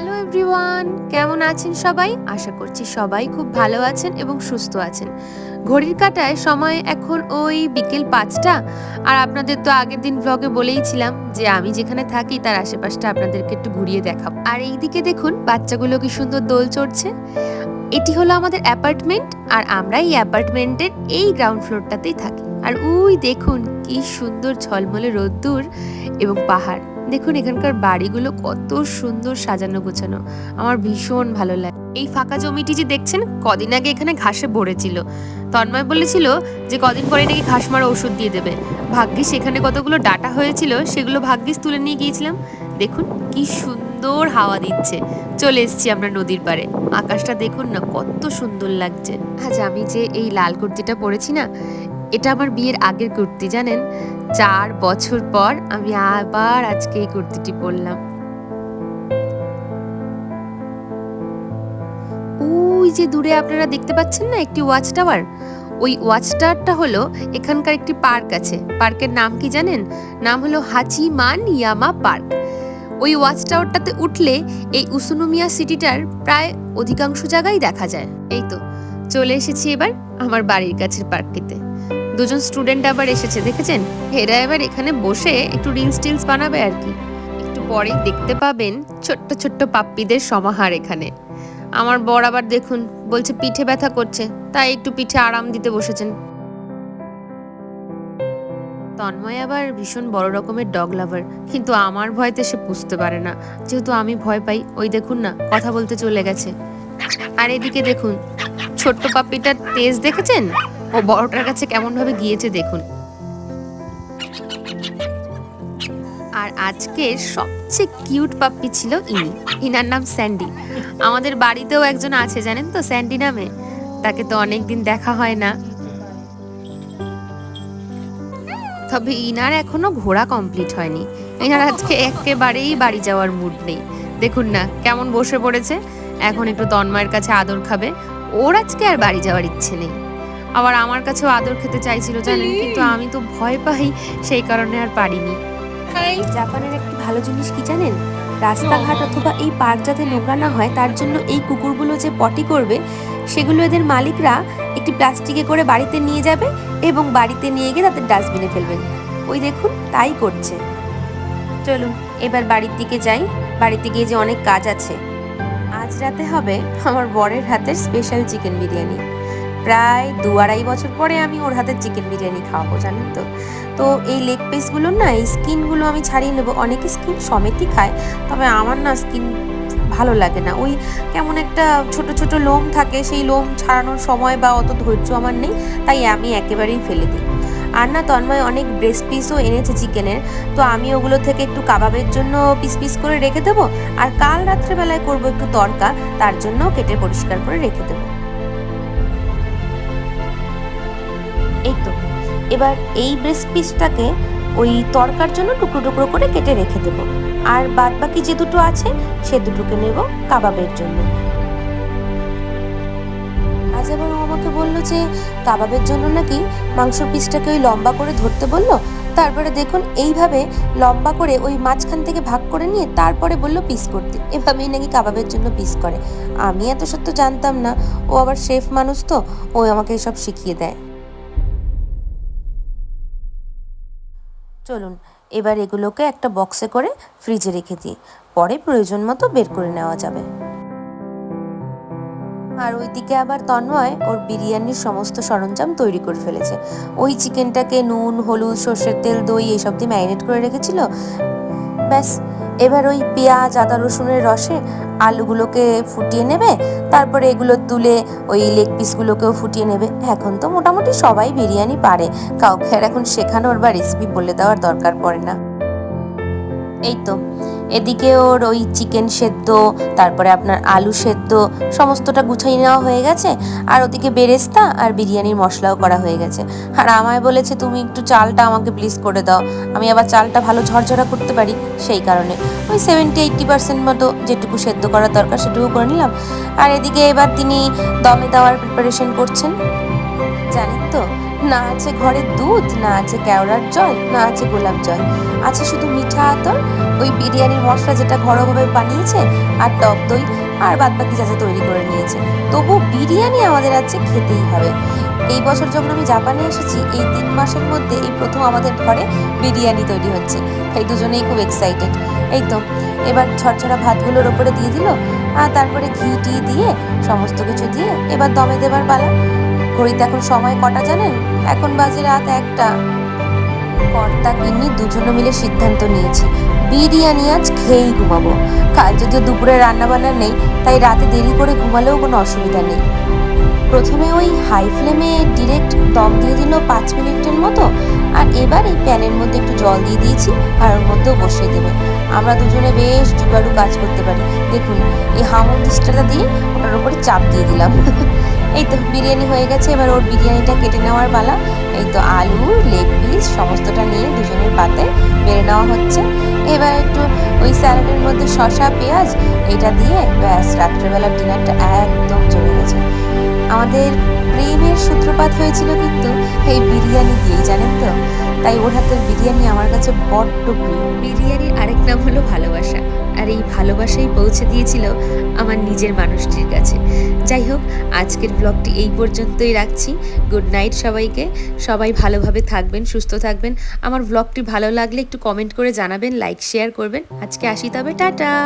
Hello everyone কেমন আছেন সবাই? আশা করছি সবাই খুব ভালো আছেন এবং সুস্থ আছেন। ঘড়ির কাটায় সময় এখন ওই বিকেল পাঁচটা। আর আপনাদের তো আগের দিন ব্লগে বলেইছিলাম যে আমি যেখানে থাকি তার আশেপাশটা আপনাদেরকে একটু ঘুরিয়ে দেখাবো। আর এইদিকে দেখুন, বাচ্চাগুলো কি সুন্দর দোল চড়ছে। এটি হলো আমাদের অ্যাপার্টমেন্ট আর আমরা এই অ্যাপার্টমেন্টের এই গ্রাউন্ড ফ্লোরটাতেই থাকি। আর ওই দেখুন, কি সুন্দর ঝলমলে রোদ্দুর এবং পাহাড়। দেখুন, এখানকার বাড়িগুলো কত সুন্দর সাজানো গোছানো। আমার ভীষণ ভালো লাগে এই ফাঁকা জমিটি যে দেখছেন, কদিন আগে এখানে ঘাসে ভরেছিল। তন্ময় বলেছিল যে কদিন পরে নাকি ঘাস মারা ওষুধ দিয়ে দেবে। ভাগ্যিস সেখানে কতগুলো ডাটা হয়েছিল, সেগুলো ভাগ্যিস তুলে নিয়ে গিয়েছিলাম। দেখুন, কি সুন্দর হাওয়া দিচ্ছে। চলে এসেছি আমরা নদীর পাড়ে। আকাশটা দেখুন না, কত সুন্দর লাগছে। আজ আমি যে এই লাল কুর্তিটা পরেছি না এটা আমার বিয়ের আগের কুর্তি, জানেন? চার বছর পর আমি আবার আজকে এই কুর্তিটি পরলাম। ওই যে দূরে আপনারা দেখতে পাচ্ছেন না একটি ওয়াচ টাওয়ার? ওই ওয়াচ টাওয়ারটা হলো এখানকার একটি পার্ক আছে। পার্কের নাম কি জানেন? নাম হলো হাচি মান ইয়ামা পার্ক। ওই ওয়াচ টাওয়ারটাতে উঠলে এই উসুনুমিয়া সিটিটার প্রায় অধিকাংশ জায়গায় দেখা যায়। এই তো, চলে এসেছি এবার আমার বাড়ির কাছের পার্কটিতে। দুজন স্টুডেন্ট আবার এসেছে, দেখেছেন? এরা এবার এখানে বসে একটু রিলস টিলস বানাবে আর কি। একটু পরে দেখতে পাবেন ছোট্ট ছোট্ট পাপ্পিদের সমাহার এখানে। আমার বর আবার দেখুন, বলছে পিঠে ব্যথা করছে, তাই একটু পিঠে আরাম দিতে বসেছেন। তন্ময় আবার ভীষণ বড় রকমের ডগ লাভার কিন্তু আমার ভয়তে সে বুঝতে পারে না। যেহেতু আমি ভয় পাই, ওই দেখুন না, কথা বলতে চলে গেছে। আর এদিকে দেখুন, ছোট্ট পাপ্পিটার তেজ দেখেছেন? ও বড়টার কাছে কেমন ভাবে গিয়েছে দেখুন। আর আজকের সবচেয়ে কিউট পাপ্পি ছিল ইনি। ইনার নাম স্যান্ডি। আমাদের বাড়িতেও একজন আছে, জানেন তো? স্যান্ডি নামে। তাকে তো অনেকদিন দেখা হয় না। তবে ইনার এখনও ঘোরা কমপ্লিট হয়নি। ইনার আজকে একেবারেই বাড়ি যাওয়ার মুড নেই। দেখুন না, কেমন বসে পড়েছে। এখন একটু তন্ময়ের কাছে আদর খাবে। ওর আজকে আর বাড়ি যাওয়ার ইচ্ছে নেই। আবার আমার কাছেও আদর খেতে চাইছিল জানেন? কিন্তু আমি তো ভয় পাই সেই কারণে আর পারিনি। জাপানের একটি ভালো জিনিস কি জানেন? রাস্তাঘাট অথবা এই পার্ক যাতে নোংরা না হয় তার জন্য এই কুকুরগুলো যে পটি করবে সেগুলো এদের মালিকরা একটি প্লাস্টিকে করে বাড়িতে নিয়ে যাবে এবং বাড়িতে নিয়ে গিয়ে তাদের ডাস্টবিনে ফেলবেন। ওই দেখুন তাই করছে। চলুন এবার বাড়ির দিকে যাই। বাড়িতে গিয়ে যে অনেক কাজ আছে। আজ রাতে হবে আমার বরের হাতের স্পেশাল চিকেন বিরিয়ানি। প্রায় দু আড়াই বছর পরে আমি ওর হাতের চিকেন বিরিয়ানি খাওয়াবো, জানেন তো? তো এই লেগ পিসগুলো না, এই স্কিনগুলো আমি ছাড়িয়ে নেব। অনেকে স্কিন সমেতই খায়, তবে আমার না স্কিন ভালো লাগে না। ওই কেমন একটা ছোট ছোট লোম থাকে, সেই লোম ছাড়ানোর সময় বা অত ধৈর্য আমার নেই, তাই আমি একেবারেই ফেলে দিই। আর না, তন্ময় অনেক ব্রেস্ট পিসও এনেছে চিকেনের তো আমি ওগুলো থেকে একটু কাবাবের জন্য পিস পিস করে রেখে দেবো, আর কাল রাত্রেবেলায় করব একটু তরকা, তার জন্য কেটে পরিষ্কার করে রেখে দেবো। এবার এই ব্রেস্ট পিসটাকে ওই তরকার জন্য টুকরো টুকরো করে কেটে রেখে দেবো। আর বাদ বাকি যে দুটো আছে, সে দুটোকে নেব কাবাবের জন্য। আজ আবার আমাকে বলল যে, কাবাবের জন্য নাকি মাংস পিসটাকে ওই লম্বা করে ধরতে বলল। তারপরে দেখুন, এইভাবে লম্বা করে ওই মাঝখান থেকে ভাগ করে নিয়ে তারপরে বলল পিস করতে। এভাবেই নাকি কাবাবের জন্য পিস করে। আমি এত সত্য জানতাম না। ও আবার শেফ মানুষ তো। ও আমাকে এসব শিখিয়ে দেয়। চলুন, এবার এগুলোকে একটা বক্সে করে ফ্রিজে রেখে দিই। পরে প্রয়োজন মতো বের করে নেওয়া যাবে। আর ওইদিকে আবার তন্ময় ওর বিরিয়ানির সমস্ত সরঞ্জাম তৈরি করে ফেলেছে। ওই চিকেনটাকে নুন, হলুদ, সর্ষের তেল, দই, এইসব দিয়ে ম্যারিনেট করে রেখেছিল। ব্যাস এবার ওই পেঁয়াজ, আদা, রসুনের রসে আলুগুলোকে ফুটিয়ে নেবে, তারপরে এগুলো তুলে ওই লেগ পিসগুলোকেও ফুটিয়ে নেবে। এখন তো মোটামুটি সবাই বিরিয়ানি পারে। কাউকে আর এখন শেখানোর বা রেসিপি বলে দেওয়ার দরকার পড়ে না। এই তো এদিকে ওর ওই চিকেন সেদ্ধ, তারপরে আপনার আলু সেদ্ধ, সমস্তটা গুছাই নেওয়া হয়ে গেছে। আর ওদিকে বেরেস্তা আর বিরিয়ানির মশলাও করা হয়ে গেছে। আর আমায় বলেছে, তুমি একটু চালটা আমাকে প্লিজ করে দাও। আমি আবার চালটা ভালো ঝরঝরা করতে পারি। সেই কারণে ওই সেভেন্টি এইট্টি পার্সেন্ট মতো যেটুকু সেদ্ধ করার দরকার সেটুকু করে নিলাম। আর এদিকে এবার তিনি দমে দেওয়ার প্রিপারেশন করছেন। জানেন তো? না আছে ঘরে দুধ, না আছে কেওড়ার জল, না আছে গোলাপ জল। আছে শুধু মিঠা আতর, ওই বিরিয়ানির মশলা যেটা ঘরোয়াভাবে বানিয়েছে, আর টক দই, আর বাদ বাকি যা যা তৈরি করে নিয়েছে। তবু বিরিয়ানি আমাদের আছে খেতেই হবে। এই বছর যখন আমি জাপানে এসেছি, এই তিন মাসের মধ্যে এই প্রথম আমাদের ঘরে বিরিয়ানি তৈরি হচ্ছে। তাই দুজনেই খুব এক্সাইটেড এই তো, এবার ছড়ছড়া ভাতগুলোর ওপরে দিয়ে দিল, আর তারপরে ঘি টি দিয়ে, সমস্ত কিছু দিয়ে, এবার দমে দেবার পালা। ঘড়িতে এখন সময় কটা জানেন? এখন বাজে রাত একটা। কর্তা কিন্নি দুজনে মিলে সিদ্ধান্ত নিয়েছি। বিরিয়ানি আজ খেয়েই ঘুমাবো। কাল যদিও দুপুরে রান্নাবান্না নেই, তাই রাতে দেরি করে ঘুমালেও কোনো অসুবিধা নেই। প্রথমে ওই হাই ফ্লেমে ডিরেক্ট দম দিয়ে দিল পাঁচ মিনিটের মতো, আর এবার এই প্যানের মধ্যে একটু জল দিয়ে দিয়েছি, আর ওর মধ্যেও বসিয়ে দেবে। আমরা দুজনে বেশ জুগাড়ু কাজ করতে পারি। দেখুন, এই হামন দিয়ে ওটার উপরে চাপ দিয়ে দিলাম। এই তো বিরিয়ানি হয়ে গেছে, এবার ওর বিরিয়ানিটা কেটে নেওয়ার পালা। এই তো আলু, লেগ পিস, সমস্তটা নিয়ে দুজনের পাতে বেড়ে নেওয়া হচ্ছে। এবার একটু ওই স্যালাডের মধ্যে শসা, পেঁয়াজ এটা দিয়ে ব্যাস, রাত্রেবেলার ডিনারটা একদম চলে গেছে। আমাদের প্রেমের সূত্রপাত হয়েছিল কিন্তু এই বিরিয়ানি দিয়েই, জানেন তো? তাই ওর হাতের বিরিয়ানি আমার কাছে বড্ড প্রিয়। বিরিয়ানির আরেক নাম হলো ভালোবাসা। আর এই ভালোবাসাই পৌঁছে দিয়েছিল আমার নিজের মানুষটির কাছে। যাই হোক, আজকের ব্লগটি এই পর্যন্তই রাখছি। গুড নাইট সবাইকে। সবাই ভালোভাবে থাকবেন, সুস্থ থাকবেন। আমার ব্লগটি ভালো লাগলে একটু কমেন্ট করে জানাবেন লাইক শেয়ার করবেন। আজকে আসি তবে, টাটা!